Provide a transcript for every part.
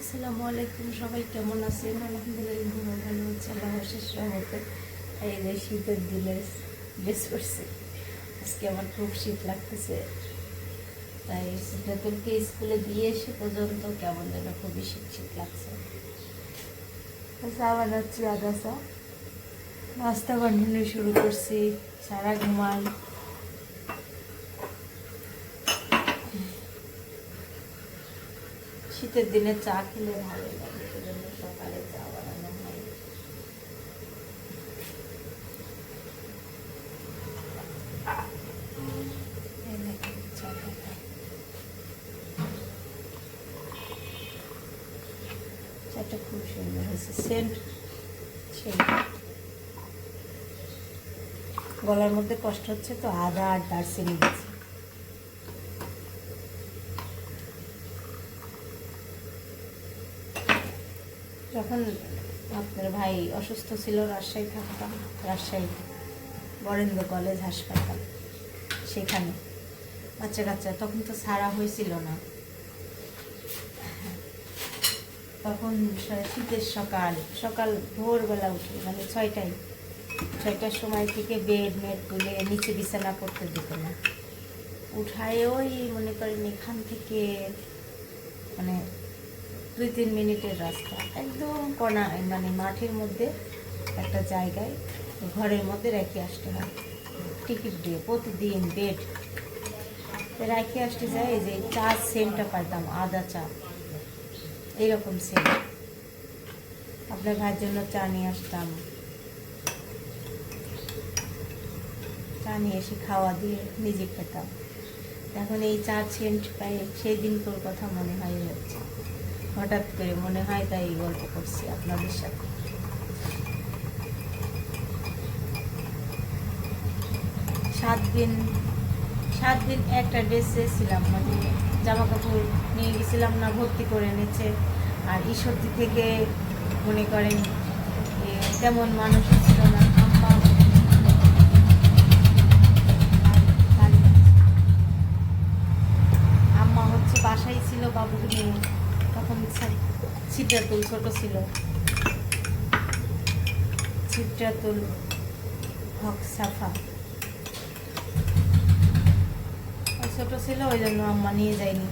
আসসালামু আলাইকুম, সবাই কেমন আছেন? আলহামদুলিল্লাহ ভালো আছি। আল্লাহ শেষ এই যে শীতের দিনে বেশ করছে। আজকে আমার খুব শীত লাগতেছে। তাই সিদ্ধাতুলকে স্কুলে দিয়ে এসে পর্যন্ত কেমন যেন খুবই শীত শীত লাগছে। চা বানাচ্ছি আদা নাস্তা বানানো শুরু করছি, সারা ঘুমাই। শীতের দিনে চা খেলে ভালো লাগে সকালে চা বানানো হয়। চাটা খুব সুন্দর হয়েছে, সেন্ট গলার মধ্যে কষ্ট হচ্ছে তো আদা আর দিচ্ছি যখন আপনার ভাই অসুস্থ ছিল রাজশাহী থাকতাম রাজশাহী বরেন্দ্র কলেজ হাসপাতাল, সেখানে। বাচ্চা কাচ্চা, তখন তো ছাড়া হয়েছিল না। তখন শীতের সকাল সকাল ভোরবেলা উঠে মানে ছয়টায়, ছয়টার সময় থেকে বেড, মেড তুলে নিচে বিছানা করতে দিত না। উঠায় ওই, মনে করেন, এখান থেকে মানে দুই তিন মিনিটের রাস্তা। একদম কোনা মানে মাঠের মধ্যে একটা জায়গায় ঘরের মধ্যে রেখে আসতে হয়। টিকিট দিয়ে, প্রতিদিন বেড রেখে আসতে যায়, এই যে চা সেন্টটা পাইতাম, আদা চা এইরকম সেন্ট। আপনার ভাইয়ের জন্য চা নিয়ে আসতাম। চা নিয়ে এসে খাওয়া দিয়ে নিজে খেতাম। এখন এই চা সেন্ট পাই সেই দিনকার কথা মনে হয় যাচ্ছে হঠাৎ করে মনে হয় তাই এই গল্প করছি আপনাদের সাথে। সাত দিন সাত দিন একটা ড্রেসে ছিলাম মানে জামা কাপড় নিয়ে গেছিলাম না, ভর্তি করে এনেছে। আর ঈশ্বরদী থেকে মনে করেন তেমন মানুষ ছিল না আম্মা হচ্ছে বাসায় ছিল, বাবুকে নিয়ে। ছিল। হক সাফা। ছিল, ওই জন্য আম্মা নিয়ে যায়নি।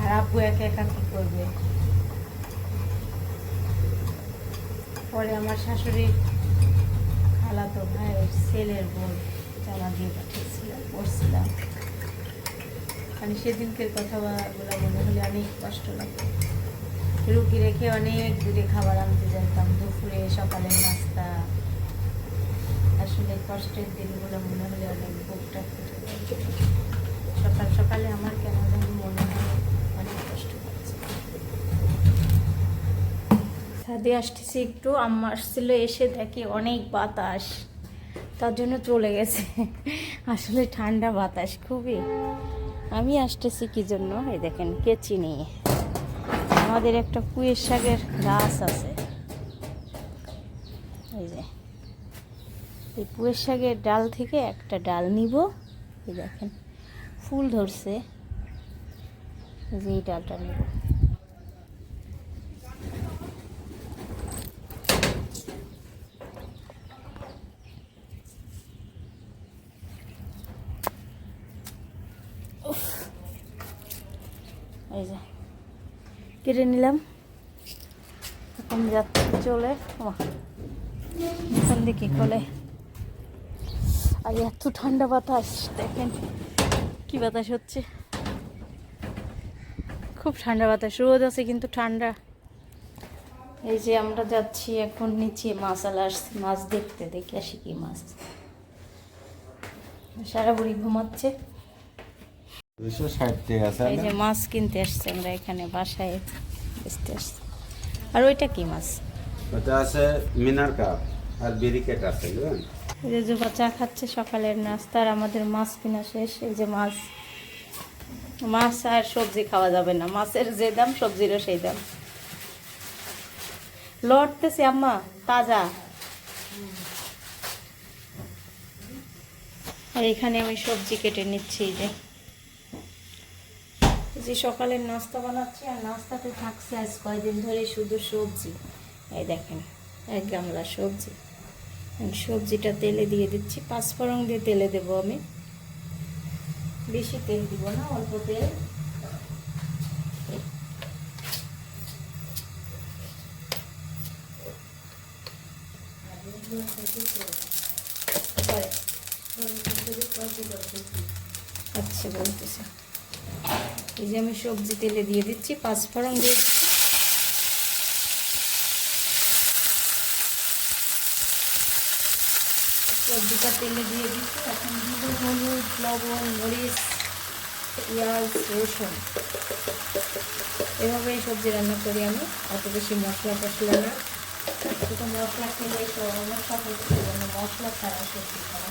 আর আব্বু একা একা কি করবে? পরে আমার শাশুড়ি খালাতো ভাইয়ের ছেলের বই জামা দিয়ে পাঠিয়েছিলাম পড়ছিলাম মানে সেদিনকের কথাগুলো মনে হলে অনেক কষ্ট লাগে। রুগী রেখে অনেক দূরে খাবার আনতে যেতাম দুপুরে, সকালের নাস্তা। আসলে কষ্টের দিনগুলো মনে হলে অনেক বুকটা ফেটে সকাল সকালে আমার কেন জানি মনে হয় অনেক কষ্ট ছাদে আসতেছি একটু, আম্মা আসছিল, এসে দেখি অনেক বাতাস। তার জন্য চলে গেছে। আসলে ঠান্ডা বাতাস, খুবই। আমি আসতেছি কি জন্য? এই দেখেন, কেচি নিয়ে। আমাদের একটা কুয়ের শাকের গাছ আছে। এই যে, এই পুয়ের শাকের ডাল থেকে একটা ডাল নিব। এই দেখেন, ফুল ধরছে। যে ডালটা নেব। এই যে, কেটে নিলাম। এখন যাচ্ছে চলে। এখান দিকে খোলে আর, এত ঠান্ডা বাতাস, দেখেন কি বাতাস হচ্ছে। খুব ঠান্ডা বাতাস, রোদ আছে কিন্তু ঠান্ডা। এই যে, আমরা যাচ্ছি এখন নিচে মাছ আলা মাছ দেখতে, দেখি আসি কি মাছ। সারা বুড়ি ঘুমাচ্ছে। এই যে মাছ কিনতে আসছি আমরা এখানে বাসায় বেচতে আসছি। আর ওইটা কি মাছ? ওটা আছে মিনার কাপ আর বিরিকেট আছে যে জুবা চা খাচ্ছে সকালের নাস্তা আর আমাদের মাছ কিনা শেষ। এই যে মাছ মাছ আর সবজি খাওয়া যাবে না। মাছের যে দাম সবজিরও সেই দাম। লড়তেছে আম্মা তাজা। আর এখানে আমি সবজি কেটে নিচ্ছি যে। যে সকালের নাস্তা বানাচ্ছি, আর নাস্তাতে থাকছে আজ কয়দিন ধরে শুধু সবজি। এই দেখেন, এক গামলা সবজি। সবজিটা তেলে দিয়ে দিচ্ছি পাঁচফোড়ন দিয়ে তেলে দেবো আমি। বেশি তেল দিব না, অল্প তেল। আচ্ছা বলতেছে। এই যে আমি সবজি তেলে দিয়ে দিচ্ছি পাঁচফোড়ন দিয়ে দিচ্ছি। সবজিটা তেলে দিয়ে দিচ্ছি। এখন দিব হলুদ, লবণ, মরিচ, পেঁয়াজ, রসুন। এভাবে এই সবজি রান্না করি আমি, অত বেশি মশলা টশলা না। শুধু মশলা খেলে হচ্ছে মানে মশলা ছাড়া সবজি খাওয়া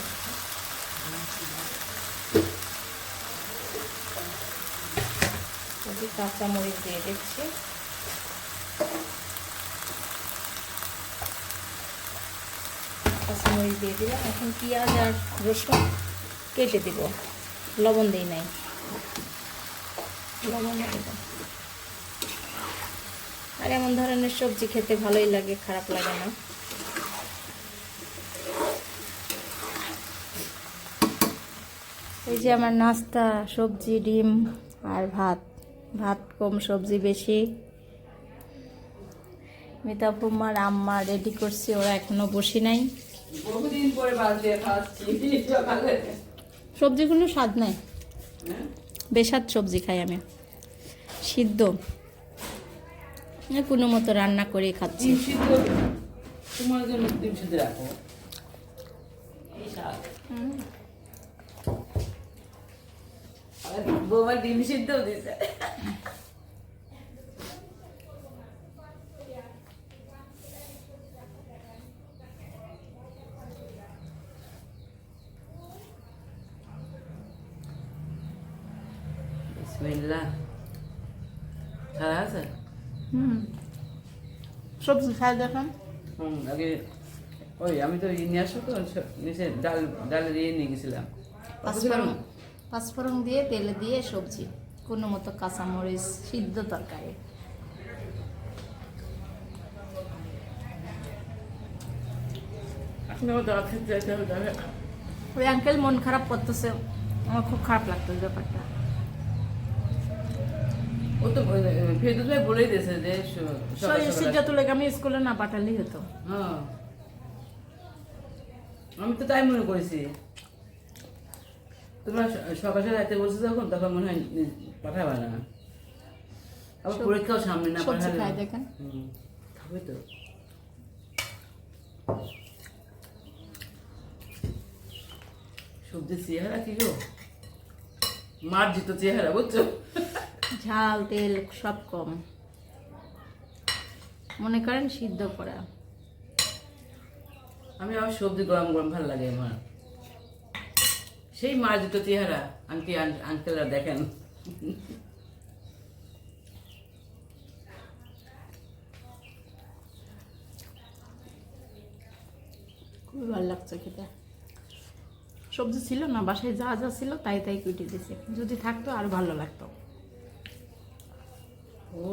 যদি কাঁচামরিচ দিয়ে দিচ্ছি। কাঁচামরিচ দিয়ে দিলাম। এখন পেঁয়াজ আর রসুন কেটে দিব। লবণ দিই নাই। লবণ আর এমন ধরনের সবজি খেতে ভালোই লাগে, খারাপ লাগে না। এই যে আমার নাস্তা, সবজি, ডিম আর ভাত। ভাত কম সবজি বেশি। মিতা মিতাপুমার আম্মা রেডি করছে ওরা এখনও বসি নাই। সবজিগুলো স্বাদ নাই। বেসাদ সবজি খাই আমি। সিদ্ধ। কোনো মতো রান্না করে খাচ্ছি। তোমার জন্য রাখো। বৌমা ডিম সিদ্ধও দিছে। বিসমিল্লাহ। ছাড়া আছে হুম। সবজি খাই দেখেন। হুম আগে ওই আমি তো নিয়ে আসো তো নিচে ডাল ডাল দিয়ে নিয়ে গেছিলাম। পাঁচফোড়ন দিয়ে তেলে দিয়ে সবজি কোনো মতো কাঁচামরিচ সিদ্ধ তরকারি। ওই আঙ্কেল মন খারাপ করতেছে আমার খুব খারাপ লাগতেছে ব্যাপারটা। ও তো ফেরদুস ভাই বলেই দিয়েছে যে সিদ্ধ তুলে আমি স্কুলে না পাঠালেই হতো। হ্যাঁ। আমি তো তাই মনে করেছি। তোমরা সকাল সকাল রাতে বলছো যখন তখন মনে হয় নি- পাঠাবে না। আবার পরীক্ষাও সামনে না সবজি হুম, খাবে তো। সবজির চেহারা কি গো? মার্জিত চেহারা বুঝছ? ঝাল তেল সব কম। মনে করেন সিদ্ধ করা। আমি আবার সবজি গরম গরম ভালো লাগে আমার। সেই মার্জিত চেহারা আন্টি আন- আঙ্কেলরা দেখেন। খুবই ভালো লাগছে খেতে। সবজি ছিল না বাসায় যা যা ছিল তাই তাই কুটে দিছে যদি থাকতো আর ভালো লাগতো। ও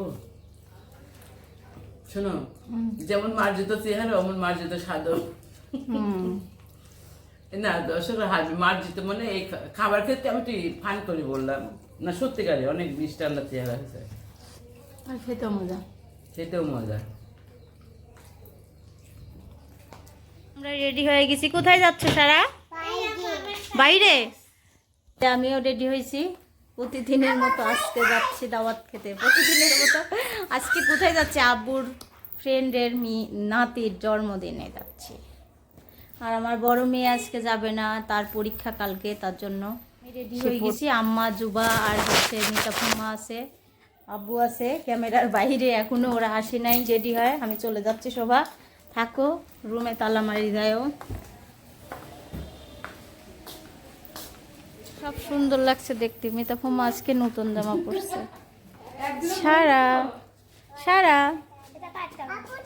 শোনো যেমন মার্জিত চেহারা অমন মার্জিত হুম। না দর্শকরা হাসবে মার্জিত মানে এই খাবার ক্ষেত্রে আমি একটু ফান করে বললাম। না সত্যিকারে অনেক মিষ্টান্ন চেহারা হয়েছে। আর খেতে মজা। খেতেও মজা। আমরা রেডি হয়ে গেছি। কোথায় যাচ্ছ সারা? বাইরে? আমিও রেডি হয়েছি। প্রতিদিনের মতো আজকে যাচ্ছি দাওয়াত খেতে। প্রতিদিনের মতো। আজকে কোথায় যাচ্ছি? আব্বুর ফ্রেন্ডের মি নাতির জন্মদিনে যাচ্ছি। আর আমার বড় মেয়ে আজকে যাবে না তার পরীক্ষা কালকে তার জন্য। রেডি হয়ে গেছি। আম্মা জুবা আর হচ্ছে মিতা ফুম্মা আছে আব্বু আছে ক্যামেরার বাইরে এখনও ওরা আসে নাই রেডি হয়। আমি চলে যাচ্ছি শোভা। থাকো রুমে তালা মারি দেয়ও সব সুন্দর লাগছে দেখতে। মিতা ফুম্মা আজকে নতুন জামা পরছে। সারা সারা।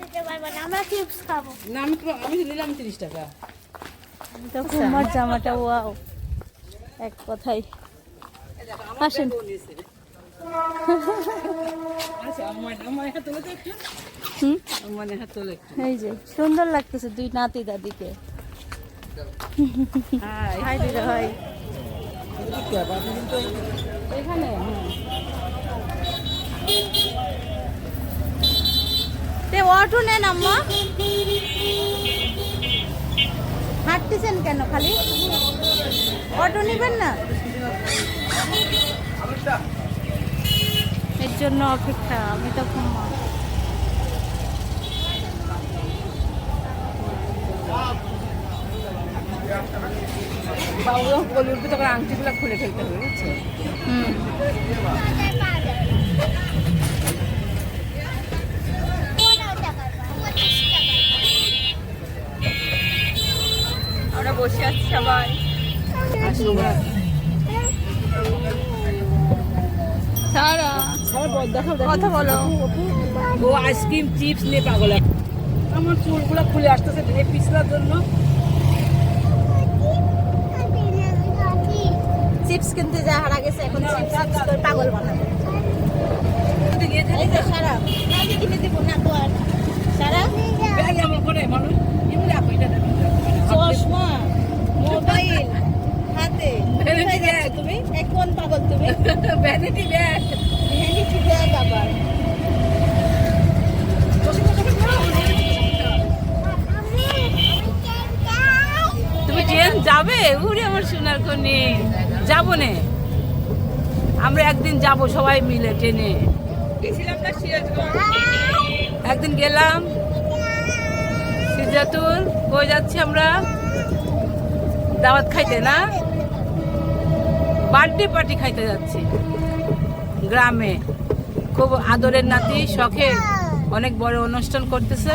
নেই। আমরা চিপস খাব। না আমি আমি নিলাম তিরিশ টাকা। তো কুমার জামাটা ওয়াও। এক কথাই আসেন। আচ্ছা আমার আমার হাত তোলে তো একটু। হুম? আমার হাত তোলে একটু। এই যে সুন্দর লাগতেছে দুই নাতি দাদিকে। হাই দিদা এখানে তে অটো নেন আম্মা হাঁটতেছেন কেন খালি? অটো নেবেন না? এর জন্য অপেক্ষা আমি তখন বাবু বলে উঠবে তখন আংটিগুলো খুলে ফেলতে হবে বুঝছ? হুম। বসে আছি সবাই। কথা বলো ও আইসক্রিম চিপস নিয়ে পাগল। আমার চুলগুলো খুলে আসতেছে পিছলার জন্য চিপস কিনতে যা হারা গেছে এখন পাগল বানাবে সারা কিনে দিব না তো আর সারা করে মানুষ এমনি রাখো এটা চশমা মোবাইল হাতে। তুমি? কোন পাগল তুমি? ভ্যানিটি ব্যাগ ভ্যানিটি ব্যাগ আবার। তুমি ট্রেন যাবে? উড়ে আমার সোনার কোনে যাব নে। আমরা একদিন যাব সবাই মিলে ট্রেনে। একদিন গেলাম। সিজাতুল, কই যাচ্ছি আমরা? দাওয়াত খাইতে, না? বার্থডে পার্টি খাইতে যাচ্ছি। গ্রামে। খুব আদরের নাতি, শখে অনেক বড় অনুষ্ঠান করতেছে।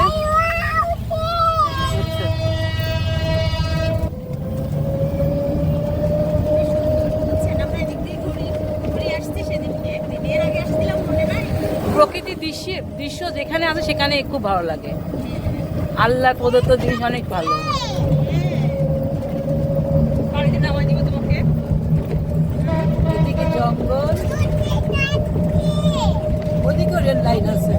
প্রকৃতির দৃশ্য দৃশ্য যেখানে আছে সেখানে খুব ভালো লাগে। আল্লাহ প্রদত্ত জিনিস অনেক ভালো। জঙ্গল ওদিকে রেল লাইন আছে।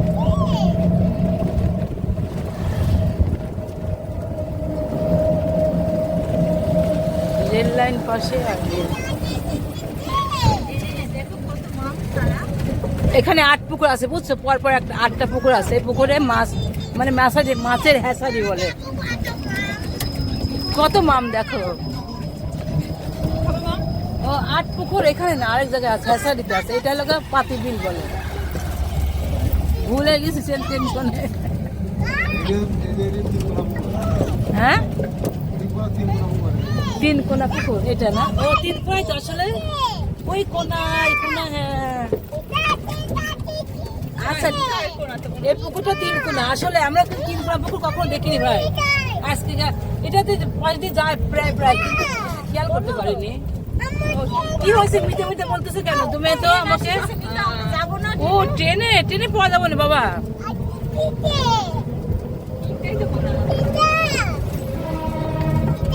রেল লাইন পাশে এখানে আট পুকুর আছে, বুঝছ? পর পর একটা আটটা পুকুর আছে। পুকুরে মাছ মানে মাছারি মাছের হ্যাসারি বলে। কত মাম দেখো। ও, আট পুকুর এখানে না, আরেক জায়গায় আছে হ্যাসারিতে আছে। এটা হলো পাতি বিল বলে। ভুলে গেছি সেন টেনশনে হ্যাঁ? তিন কোনা পুকুর, এটা না? ও, তিন কোনায় তো আসলে ওই কোনায়, কোনা হ্যাঁ। আচ্ছা এই পুকুরটা তিন কোনা। আসলে আমরা তো তিন কোনা পুকুর কখনো দেখিনি ভাই। আজকে এটাতে দিয়ে যায় প্রায় প্রায়। কিন্তু খেয়াল করতে পারিনি। কি হয়েছে? মিটে মিটে বলতেছে কেন? তুমি তো আমাকে ও, ট্রেনে ট্রেনে পাওয়া যাব না বাবা।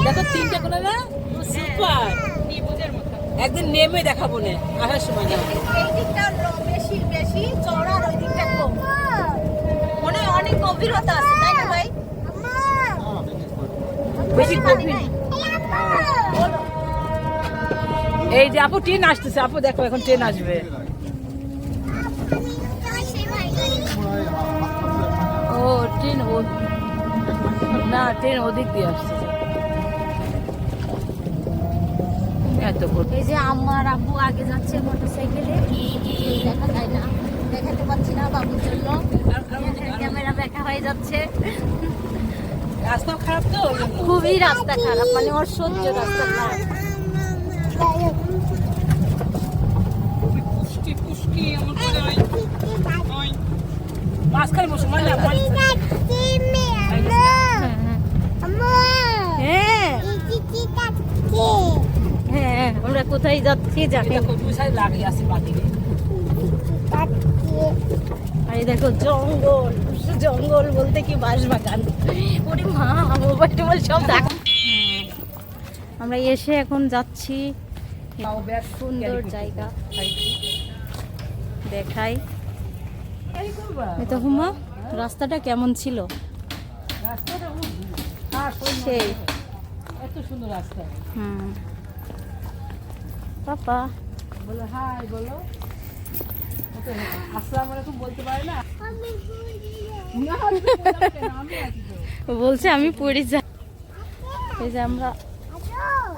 দেখো, তিনটা কোনা না? সুপার একদিন নেমে দেখাবো না, আসার সময় বেশি বেশি চড়া আর ওই দিকটা কম? মনে অনেক গভীরতা আছে তাই না ভাই? বেশি গভীর এই যে আপু ট্রেন আসতেছে। আপু দেখো এখন ট্রেন আসবে। ও ট্রেন না ট্রেন ওদিক দিয়ে আসছে। এত এই যে আমার আব্বু আগে যাচ্ছে মোটরসাইকেলে। দেখা যায় না। দেখাতে পাচ্ছি না বাবুর জন্য। ক্যামেরা ব্যাখ্যা হয়ে যাচ্ছে। রাস্তা খারাপ তো? খুবই রাস্তা খারাপ মানে ওর সহ্য রাস্তা খারাপ। মাঝখানে হ্যাঁ। হ্যাঁ। হ্যাঁ। আমরা কোথায় যাচ্ছি জানি কোথায় লাগিয়ে আসি বাটিকে আর দেখো জঙ্গল জঙ্গল বলতে কি বাঁশ বাগান ওরে মা মোবাইল টোবাইল সব দেখ। আমরা এসে এখন যাচ্ছি সুন্দর জায়গা। দেখাই। করবা হুমা রাস্তাটা কেমন ছিল? রাস্তাটা হ্যাঁ সেই। এত সুন্দর রাস্তা। হুম। পাপা। বলো হাই বলো। বলছে আমি পুরী যাই। এই যে আমরা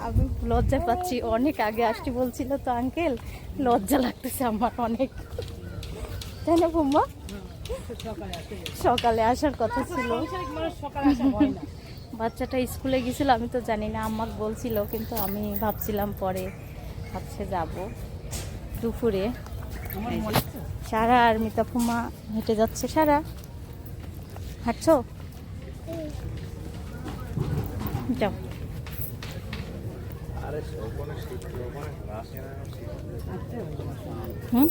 আমি লজ্জা পাচ্ছি অনেক আগে আসছি বলছিল তো আঙ্কেল লজ্জা লাগতেছে আমার অনেক। তাই না বুম্মা সকালে আসার কথা ছিল। বাচ্চাটা স্কুলে গেছিল আমি তো জানি না আমাকে বলছিল কিন্তু আমি ভাবছিলাম পরে ভাবছে যাব। দুপুরে। মনে। সারা আর মিতা ফুমা হেঁটে যাচ্ছে সারা। হাঁটছো? যাও। হুম?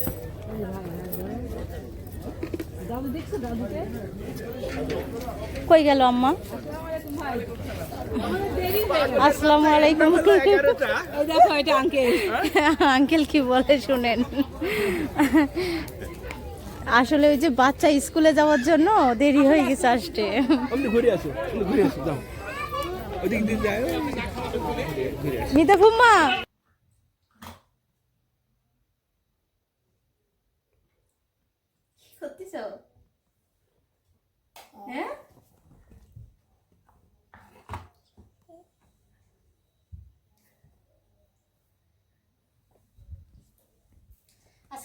কই গেল আম্মা? আসসালামু আলাইকুম। দেখো এটা আঙ্কেল আঙ্কেল কি বলে শুনেন? আসলে ওই যে বাচ্চা স্কুলে যাওয়ার জন্য দেরি হয়ে গেছে আসতে। মিতা ফুম্মা কি করতেছ হ্যাঁ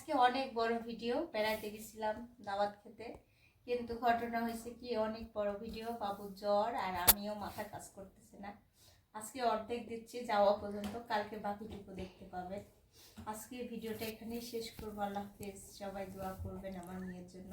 আজকে অনেক বড় ভিডিও, বেড়াইতে গেছিলাম দাওয়াত খেতে। কিন্তু ঘটনা হয়েছে কি, অনেক বড় ভিডিও বাবুর জ্বর আর আমিও মাথা কাজ করতেছে না। আজকে অর্ধেক দিচ্ছি, যাওয়া পর্যন্ত কালকে বাকিটুকু দেখতে পাবে। আজকে ভিডিওটা এখানেই শেষ করব। আল্লাহ হাফেজ, সবাই দোয়া করবেন আমার মেয়ের জন্য।